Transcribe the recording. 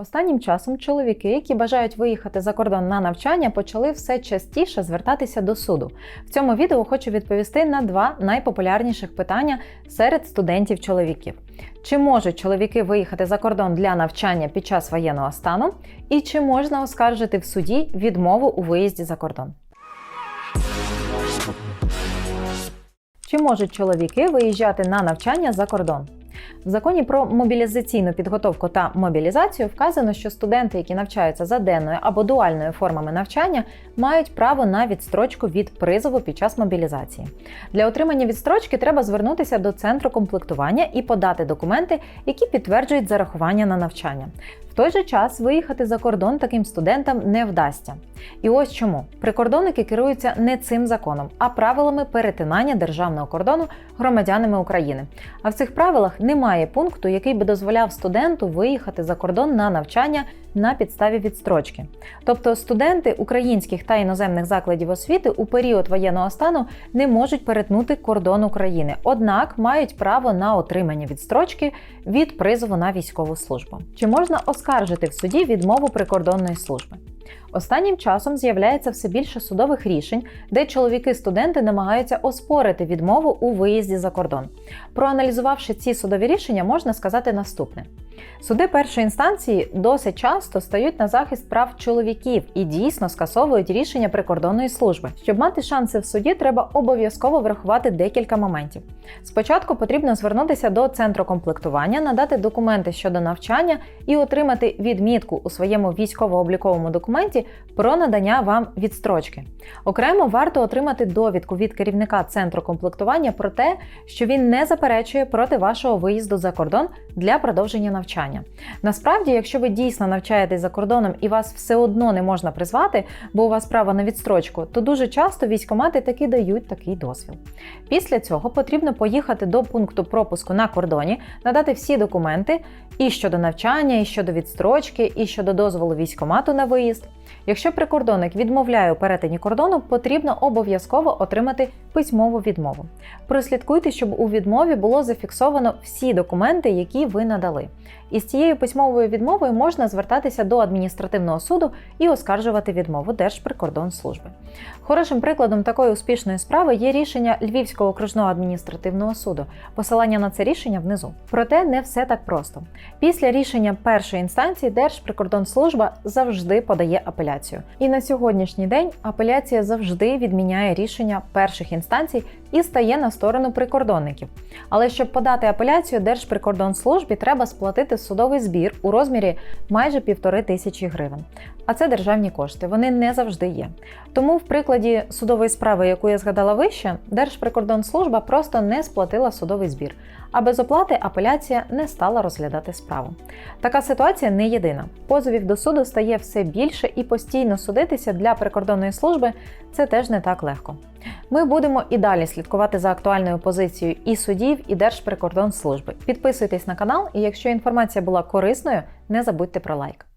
Останнім часом чоловіки, які бажають виїхати за кордон на навчання, почали все частіше звертатися до суду. В цьому відео хочу відповісти на два найпопулярніших питання серед студентів-чоловіків: чи можуть чоловіки виїхати за кордон для навчання під час воєнного стану, і чи можна оскаржити в суді відмову у виїзді за кордон? Чи можуть чоловіки виїжджати на навчання за кордон? В законі про мобілізаційну підготовку та мобілізацію вказано, що студенти, які навчаються за денною або дуальною формами навчання, мають право на відстрочку від призову під час мобілізації. Для отримання відстрочки треба звернутися до центру комплектування і подати документи, які підтверджують зарахування на навчання. Той же час виїхати за кордон таким студентам не вдасться. І ось чому прикордонники керуються не цим законом, а правилами перетинання державного кордону громадянами України. А в цих правилах немає пункту, який би дозволяв студенту виїхати за кордон на навчання на підставі відстрочки. Тобто студенти українських та іноземних закладів освіти у період воєнного стану не можуть перетнути кордон України, однак мають право на отримання відстрочки від призову на військову службу. Чи можна оскаржити в суді відмову прикордонної служби? Останнім часом з'являється все більше судових рішень, де чоловіки-студенти намагаються оспорити відмову у виїзді за кордон. Проаналізувавши ці судові рішення, можна сказати наступне: суди першої інстанції досить часто стають на захист прав чоловіків і дійсно скасовують рішення прикордонної служби. Щоб мати шанси в суді, треба обов'язково врахувати декілька моментів. Спочатку потрібно звернутися до центру комплектування, надати документи щодо навчання і отримати відмітку у своєму військово-обліковому документі про надання вам відстрочки. Окремо варто отримати довідку від керівника центру комплектування про те, що він не заперечує проти вашого виїзду за кордон для продовження навчання. Насправді, якщо ви дійсно навчаєтесь за кордоном і вас все одно не можна призвати, бо у вас право на відстрочку, то дуже часто військомати таки дають такий дозвіл. Після цього потрібно поїхати до пункту пропуску на кордоні, надати всі документи і щодо навчання, і щодо відстрочки, і щодо дозволу військомату на виїзд. Якщо прикордонник відмовляє у перетині кордону, потрібно обов'язково отримати письмову відмову. Прослідкуйте, щоб у відмові було зафіксовано всі документи, які ви надали. І з цією письмовою відмовою можна звертатися до адміністративного суду і оскаржувати відмову Держприкордонслужби. Хорошим прикладом такої успішної справи є рішення Львівського окружного адміністративного суду. Посилання на це рішення внизу. Проте не все так просто. Після рішення першої інстанції Держприкордонслужба завжди подає апеляцію. І на сьогоднішній день апеляція завжди відміняє рішення перших інстанцій і стає на сторону прикордонників. Але щоб подати апеляцію Держприкордонслужбі, треба сплатити судовий збір у розмірі майже півтори тисячі гривень. А це державні кошти, вони не завжди є. Тому в прикладі судової справи, яку я згадала вище, Держприкордонслужба просто не сплатила судовий збір, а без оплати апеляція не стала розглядати справу. Така ситуація не єдина. Позовів до суду стає все більше і постійно судитися для прикордонної служби це теж не так легко. Ми будемо і далі слідкувати за актуальною позицією і судів, і Держприкордонслужби. Підписуйтесь на канал, і якщо інформація була корисною, не забудьте про лайк.